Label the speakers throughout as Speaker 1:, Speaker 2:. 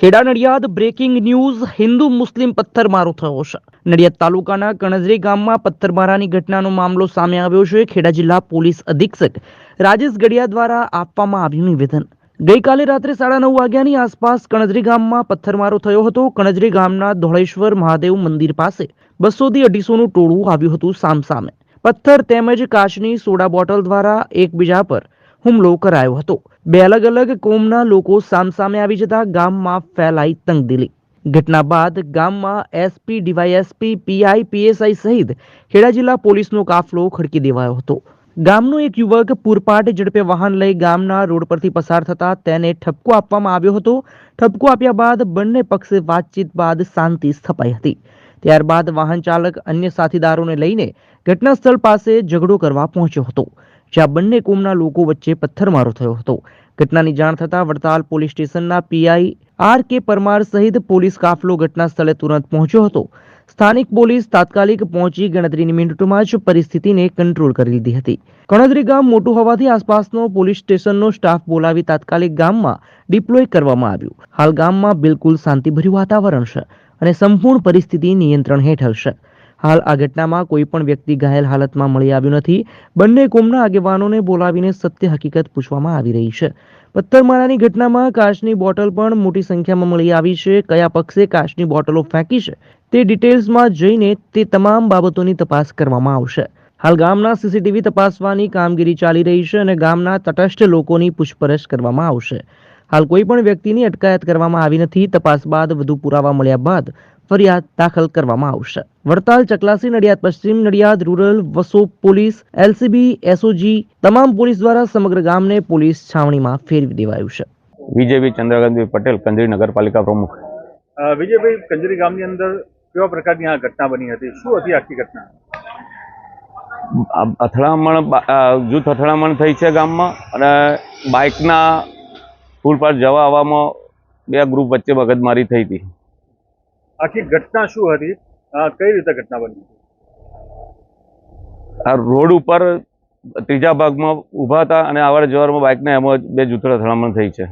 Speaker 1: Kheda Nadiad breaking news Hindu Muslim પથ્થરમારો થયો છે. નડિયાદ તાલુકાના કણજરી ગામમાં પથ્થરમારાની ઘટનાનો મામલો સામે આવ્યો છે. ખેડા જિલ્લા પોલીસ અધિક્ષક રાજેશ ગડિયા દ્વારા આપવામાં આવ્યું નિવેદન. ગઈકાલે રાત્રે સાડા નવ વાગ્યાની આસપાસ કણજરી ગામમાં પથ્થરમારો થયો હતો. કણજરી ગામના ધોળેશ્વર મહાદેવ મંદિર પાસે બસોથી અઢીસોનું ટોળું આવ્યું હતું સામસામે. પથ્થર તેમજ કાચની સોડા બોટલ દ્વારા એકબીજા પર હુમલો કરાયો હતો. બે અલગ અલગ કોમના લોકો સામસામે આવી જતા ગામમાં ફેલાઈ તંગદિલી. ઘટના બાદ ગામમાં એસપી, ડીવાયએસપી, પીઆઈ, પીએસઆઈ સહિત ખેડા જિલ્લા પોલીસનો કાફલો ખડકી દેવાયો હતો. ગામનો એક યુવક પૂરપાટ ઝડપે વાહન લઈ ગામના રોડ પરથી પસાર થતા તેને ઠપકો આપવામાં આવ્યો હતો. ઠપકો આપ્યા બાદ બંને પક્ષે વાતચીત બાદ શાંતિ સ્થપાઈ હતી. ત્યારબાદ વાહન ચાલક અન્ય સાથીદારોને લઈને ઘટના સ્થળ પાસે ઝઘડો કરવા પહોંચ્યો હતો, જ્યાં બંને કોમના લોકો વચ્ચે પથ્થરમારો થયો હતો. ઘટનાની જાણ થતાં વડતાલ પોલીસ સ્ટેશનના પીઆઈ આર કે પરમાર સહિત પોલીસ કાફલો ઘટના સ્થળે તુરંત પહોંચ્યો હતો. સ્થાનિક પોલીસ તાત્કાલિક પહોંચી ગણતરીની મિનિટોમાં જ પરિસ્થિતિને કંટ્રોલ કરી લીધી હતી. કણદરી ગામ મોટું હોવાથી આસપાસનો પોલીસ સ્ટેશનનો સ્ટાફ બોલાવી તાત્કાલિક ગામમાં ડિપ્લોય કરવામાં આવ્યું. હાલ ગામમાં બિલકુલ શાંતિભર્યું વાતાવરણ છે અને સંપૂર્ણ પરિસ્થિતિ નિયંત્રણ હેઠળ છે. હાલ આ ઘટનામાં કોઈ પણ વ્યક્તિ ઘાયલ હાલતમાં મળી આવ્યું નથી. બંને કોમના આગેવાનોને બોલાવીને સત્ય હકીકત પૂછવામાં આવી રહી છે. પથ્થરમારાની ઘટનામાં કાચની બોટલ પણ મોટી સંખ્યામાં મળી આવી છે. કયા પક્ષે કાચની બોટલો ફેંકી છે તે ડિટેલ્સમાં જઈને તે તમામ બાબતોની તપાસ કરવામાં આવશે. હાલ ગામના સીસીટીવી તપાસવાની કામગીરી ચાલી રહી છે અને ગામના તટસ્થ લોકોની પૂછપરછ કરવામાં આવશે. હાલ કોઈ પણ વ્યક્તિની અટકાયત કરવામાં આવી નથી. તપાસ બાદ વધુ પુરાવા મળ્યા બાદ ફરિયાદ દાખલ કરવામાં આવશે. વડતાલ ચકલાસી નડિયાદ પશ્ચિમ Nadiad rural Vaso police LCB SOG તમામ પોલીસ દ્વારા સમગ્ર ગામને પોલીસ છાવણીમાં ફેરવી દેવાયું છે.
Speaker 2: વિજયભાઈ ચંદ્રકાંતભાઈ પટેલ કંજરી નગરપાલિકા પ્રમુખ.
Speaker 3: વિજયભાઈ કંજરી ગામની અંદર કેવા પ્રકારની આ ઘટના બની હતી? શું હતી આખી ઘટના?
Speaker 2: આ અથડામણ જૂથ અથડામણ થઈ છે ગામમાં અને બાઇકના પુલ પર જવા આવવામાં બે ગ્રુપ વચ્ચે મગજમારી થઈ હતી.
Speaker 3: આખી ઘટના શું હતી? કઈ રીતે ઘટના બની
Speaker 2: આ રોડ ઉપર ત્રીજા ભાગમાં ઊભા હતા અને અવર જવારમાં બાઇકના એમાં બે જૂથ અથડામણ થઈ છે.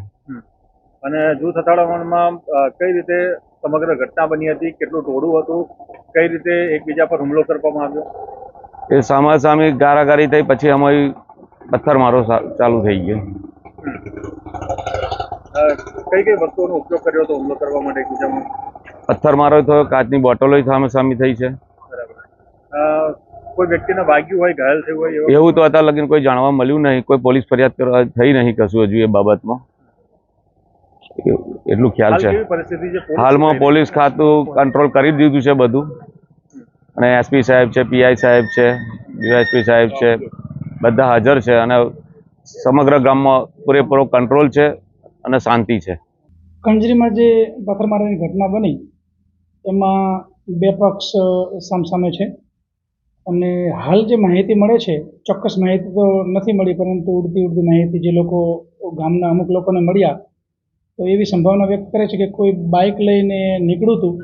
Speaker 3: અને જૂથ અથડામણમાં કઈ રીતે સમગ્ર ઘટના બની હતી? કેટલું ટોળું હતું? કઈ રીતે એકબીજા પર હુમલો કરવામાં આવ્યો?
Speaker 2: એ સામાસામી ગારાગારી થઈ પછી અમારી પથ્થરમારો ચાલુ થઈ ગયો.
Speaker 3: કઈ કઈ વસ્તુઓનો ઉપયોગ કર્યો હતો હુમલો કરવા માટે એકબીજામાં?
Speaker 2: પથ્થરમારો થયો કાચની બોટલો સામે થઈ છે.
Speaker 3: કોઈ વ્યક્તિને વાગ્યું હોય ઘાયલ થયું હોય એવું?
Speaker 2: તો અત્યાર લગીને કોઈ જાણવા મળ્યું નહીં કોઈ પોલીસ ફરિયાદ કરવા થઈ નહીં કશું હજુ એ બાબતમાં. એટલું ખ્યાલ છે. હાલમાં પોલીસ ખાતું કંટ્રોલ કરી દીધું છે બધું. અને એસપી સાહેબ છે પીઆઈ સાહેબ છે ડીવાયએસપી સાહેબ છે બધા હાજર છે અને સમગ્ર ગામમાં પૂરેપૂરો કંટ્રોલ છે અને શાંતિ છે.
Speaker 4: કંજરીમાં જે પથ્થરમારાની ઘટના બની એમાં બે પક્ષ સામસામે છે. અને હાલ જે માહિતી મળે છે, ચોક્કસ માહિતી તો નથી મળી, પરંતુ ઉડતી ઉડતી માહિતી જે લોકો ગામના અમુક લોકોને મળ્યા, તો એવી સંભાવના વ્યક્ત કરે છે કે કોઈ બાઇક લઈને નીકળ્યું હતું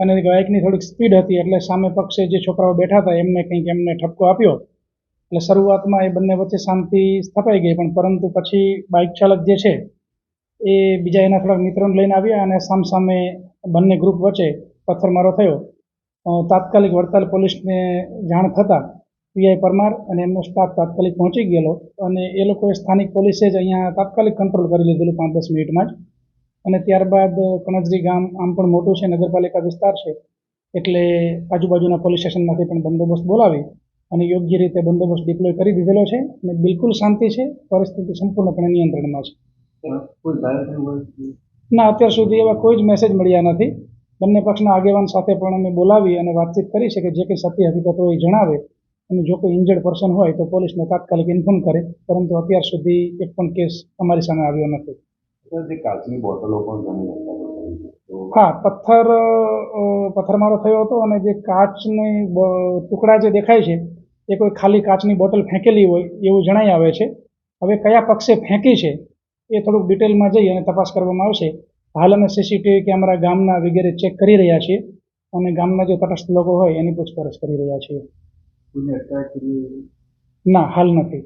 Speaker 4: અને બાઇકની થોડીક સ્પીડ હતી, એટલે સામે પક્ષે જે છોકરાઓ બેઠા હતા, એમને કંઈક એમને ઠપકો આપ્યો. એટલે શરૂઆતમાં એ બંને વચ્ચે શાંતિ સ્થપાઈ ગઈ, પણ પરંતુ પછી બાઇક ચાલક જે છે, એ બીજા એના થોડાક મિત્રોને લઈને આવ્યા અને સામસામે બંને ગ્રુપ વચ્ચે પથ્થરમારો થયો તાત્કાલિક વડતાલ પોલીસને જાણ થતાં પીઆઈ પરમાર અને એમનો સ્ટાફ તાત્કાલિક પહોંચી ગયેલો અને એ લોકોએ સ્થાનિક પોલીસે જ અહીંયા તાત્કાલિક કંટ્રોલ કરી લીધેલું પાંચ દસ મિનિટમાં જ. અને ત્યારબાદ કણજરી ગામ આમ પણ મોટું છે નગરપાલિકા વિસ્તાર છે એટલે આજુબાજુના પોલીસ સ્ટેશનમાંથી પણ બંદોબસ્ત બોલાવી અને યોગ્ય રીતે બંદોબસ્ત ડિપ્લોય કરી દીધેલો છે અને બિલકુલ શાંતિ છે પરિસ્થિતિ સંપૂર્ણપણે નિયંત્રણમાં છે. ના અત્યાર સુધી એવા કોઈ જ મેસેજ મળ્યા નથી. બંને પક્ષના આગેવાન સાથે પણ અમે બોલાવી અને વાતચીત કરી છે કે જે કંઈ સત્ય હકીકત હોય એ જણાવે અને જો કોઈ ઇન્જર્ડ પર્સન હોય તો પોલીસને તાત્કાલિક ઇન્ફોર્મ કરે પરંતુ અત્યાર સુધી એક પણ કેસ અમારી સામે આવ્યો નથી. હા પથ્થર પથ્થરમારો થયો હતો અને જે કાચની ટુકડા જે દેખાય છે એ કોઈ ખાલી કાચની બોટલ ફેંકેલી હોય એવું જણાઈ આવે છે. હવે કયા પક્ષે ફેંકી છે એ થોડુંક ડિટેલમાં જઈ અને તપાસ કરવામાં આવશે. હાલ અમે સીસીટીવી કેમેરા ગામના વગેરે ચેક કરી રહ્યા છીએ અને ગામના જે તટસ્થ લોકો હોય એની પૂછપરછ કરી રહ્યા છીએ. ના હાલ નથી.